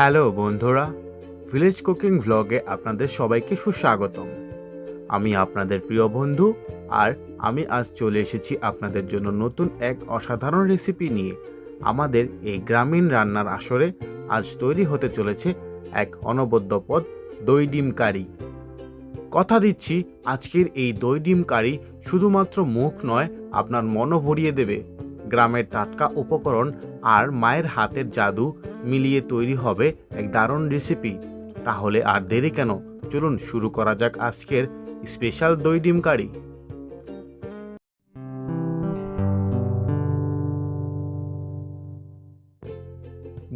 Hello বন্ধুরা village cooking ভ্লগে আপনাদের সবাইকে সুস্বাগতম। আমি আপনাদের প্রিয় বন্ধু আর আমি আজ চলে এসেছি আপনাদের জন্য নতুন এক অসাধারণ রেসিপি নিয়ে। আমাদের এই গ্রামীণ রান্নার আসরে আজ তৈরি হতে চলেছে এক অনবদ্য পদ, দই ডিম কারি। কথা দিচ্ছি, আজকের এই দই ডিম কারি শুধুমাত্র মুখ নয়, আপনার মনও ভরিয়ে দেবে। গ্রামের টাটকা উপকরণ আর মায়ের হাতের জাদু মিলিয়ে তৈরি হবে এক দারুণ রেসিপি তাহলে আর দেরি কেন? চলুন শুরু করা যাক আজকের স্পেশাল দই ডিম কারি।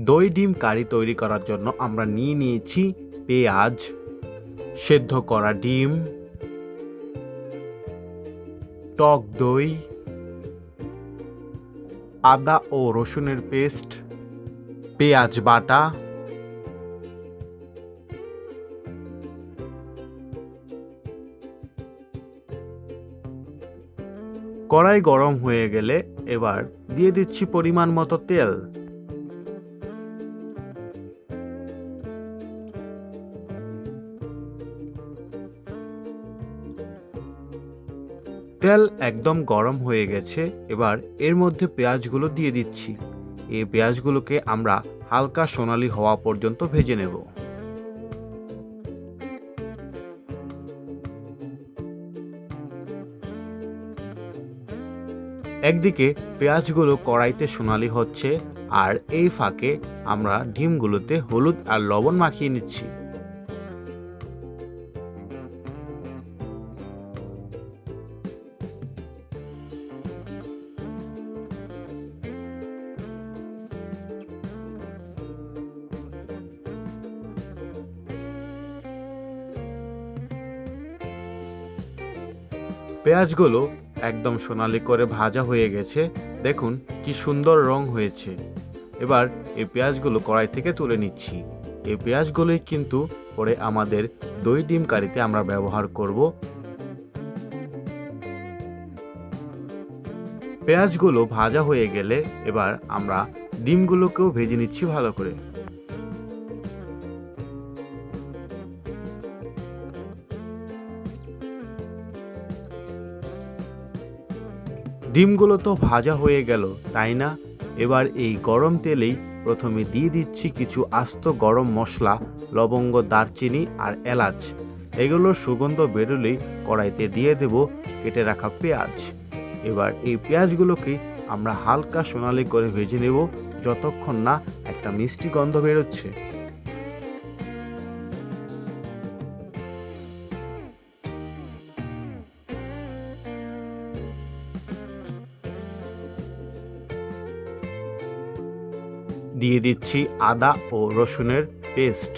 দই ডিম কারি তৈরি করার জন্য আমরা নিয়ে নিয়েছি পেঁয়াজ, সেদ্ধ করা ডিম, টক দই আদা ও রসুনের পেস্ট, পেঁয়াজ বাটা, কড়াই গরম হয়ে গেলে এবার দিয়ে দিচ্ছি পরিমাণ মতো তেল। তেল একদম গরম হয়ে গেছে, এবার এর মধ্যে পেঁয়াজগুলো দিয়ে দিচ্ছি। এই পেঁয়াজগুলোকে আমরা হালকা সোনালি হওয়া পর্যন্ত ভেজে নেব। একদিকে পেঁয়াজগুলো কড়াইতে সোনালি হচ্ছে, আর এই ফাঁকে আমরা ডিমগুলোতে হলুদ আর লবণ মাখিয়ে নিচ্ছি। পেঁয়াজগুলো একদম সোনালি করে ভাজা হয়ে গেছে। দেখুন কি সুন্দর রং হয়েছে। এবার এই পেঁয়াজগুলো কড়াই থেকে তুলে নিচ্ছি। এই পেঁয়াজগুলোই কিন্তু পরে আমাদের দই ডিম কারিতে আমরা ব্যবহার করব। পেঁয়াজগুলো ভাজা হয়ে গেলে এবার আমরা ডিমগুলোকেও ভেজে নিচ্ছি ভালো করে। ডিমগুলো তো ভাজা হয়ে গেল, তাই না? এবার এই গরম তেলেই প্রথমে দিয়ে দিচ্ছি কিছু আস্ত গরম মশলা, লবঙ্গ, দারচিনি আর এলাচ। এগুলোর সুগন্ধ বেরোলেই কড়াইতে দিয়ে দেব কেটে রাখা পেঁয়াজ। এবার এই পেঁয়াজগুলোকে আমরা হালকা সোনালি করে ভেজে নেব, যতক্ষণ না একটা মিষ্টি গন্ধ বেরোচ্ছে। দিয়ে দিচ্ছি আদা ও রসুনের পেস্ট।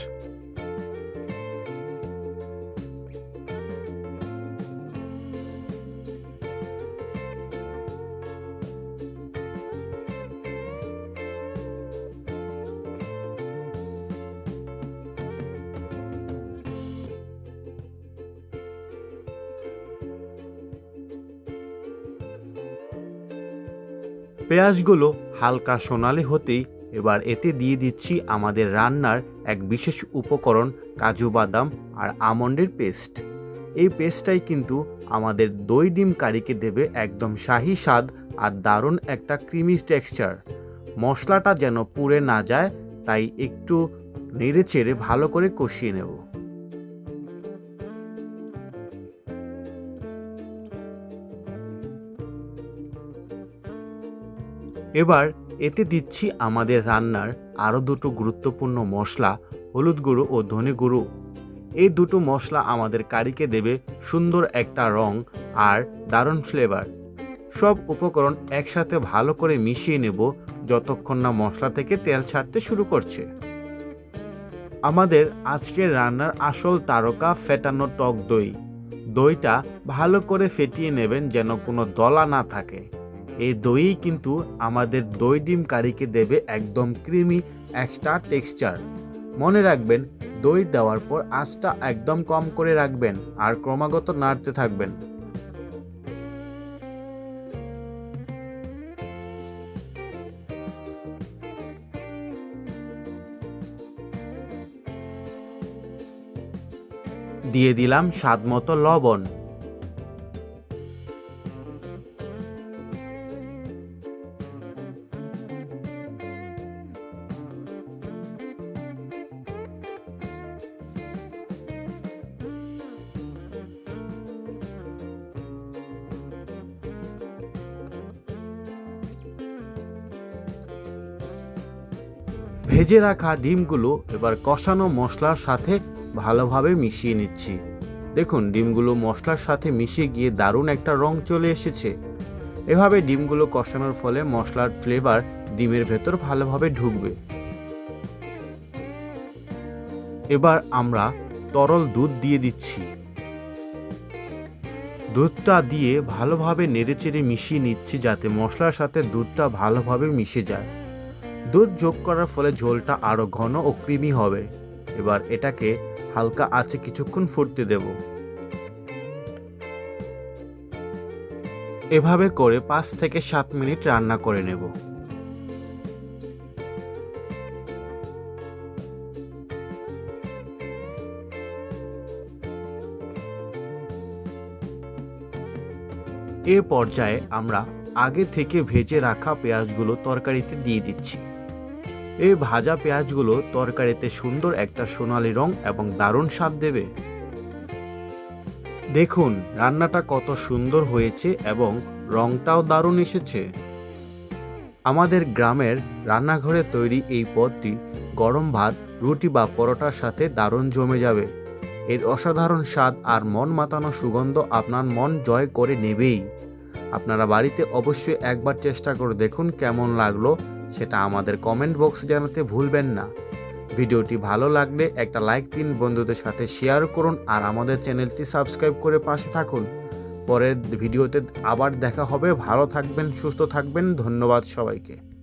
পেঁয়াজগুলো হালকা সোনালি হতেই এবার এতে দিয়ে দিচ্ছি আমাদের রান্নার এক বিশেষ উপকরণ, কাজু বাদাম আর আমন্ডের পেস্ট। এই পেস্টটাই কিন্তু আমাদের দই ডিম কারিকে দেবে একদম শাহি স্বাদ আর দারুণ একটা ক্রিমি টেক্সচার। মশলাটা যেন পুড়ে না যায়, তাই একটু নেড়ে চেড়ে ভালো করে কষিয়ে নেব। এবার এতে দিচ্ছি আমাদের রান্নার আরও দুটো গুরুত্বপূর্ণ মশলা, হলুদ গুঁড়ো ও ধনে গুঁড়ো। এই দুটো মশলা আমাদের কারিকে দেবে সুন্দর একটা রং আর দারুণ ফ্লেভার সব উপকরণ একসাথে ভালো করে মিশিয়ে নেব যতক্ষণ না মশলা থেকে তেল ছাড়তে শুরু করছে। আমাদের আজকের রান্নার আসল তারকা ফেটানো টক দই। দইটা ভালো করে ফেটিয়ে নেবেন যেন কোনো দলা না থাকে। এই দইই কিন্তু আমাদের দই ডিম কারিকে দেবে একদম ক্রিমি এক্সট্রা টেক্সচার মনে রাখবেন, দই দেওয়ার পর আঁচটা একদম কম করে রাখবেন আর ক্রমাগত নাড়তে থাকবেন। দিয়ে দিলাম স্বাদ মতো লবণ। ভেজে রাখা ডিমগুলো এবার কষানো মশলার সাথে ভালোভাবে মিশিয়ে নিচ্ছি। দেখুন, ডিমগুলো মশলার সাথে মিশিয়ে গিয়ে দারুণ একটা রং চলে এসেছে। এভাবে ডিমগুলো কষানোর ফলে মশলার ফ্লেভার ডিমের ভেতর ভালোভাবে ঢুকবে। এবার আমরা তরল দুধ দিয়ে দিচ্ছি। দুধটা দিয়ে ভালোভাবে নেড়েচেড়ে মিশিয়ে নিচ্ছি যাতে মশলার সাথে দুধটা ভালোভাবে মিশে যায়। দুধ যোগ করার ফলে ঝোলটা আরও ঘন ও ক্রিমি হবে। এবার এটাকে হালকা আছে কিছুক্ষণ ফুটতে দেব। এভাবে করে পাঁচ থেকে সাত মিনিট রান্না করে নেব। এ পর্যায়ে আমরা আগে থেকে ভেজে রাখা পেঁয়াজগুলো তরকারিতে দিয়ে দিচ্ছি। এই ভাজা পেঁয়াজগুলো তরকারিতে সুন্দর একটা সোনালি রং এবং দারুণ স্বাদ দেবে। দেখুন, রান্নাটা কত সুন্দর হয়েছে এবং রংটাও দারুণ এসেছে। আমাদের গ্রামের রান্নাঘরে তৈরি এই পদটি গরম ভাত, রুটি বা পরোটার সাথে দারুণ জমে যাবে। এর অসাধারণ স্বাদ আর মন মাতানো সুগন্ধ আপনার মন জয় করে নেবেই। আপনারা বাড়িতে অবশ্যই একবার চেষ্টা করে দেখুন কেমন লাগল সেটা আমাদের কমেন্ট বক্সে জানাতে ভুলবেন না। ভিডিওটি ভালো লাগলে একটা লাইক দিন, বন্ধুদের সাথে শেয়ার করুন আর আমাদের চ্যানেলটি সাবস্ক্রাইব করে পাশে থাকুন। পরের ভিডিওতে আবার দেখা হবে। ভালো থাকবেন, সুস্থ থাকবেন। ধন্যবাদ সবাইকে।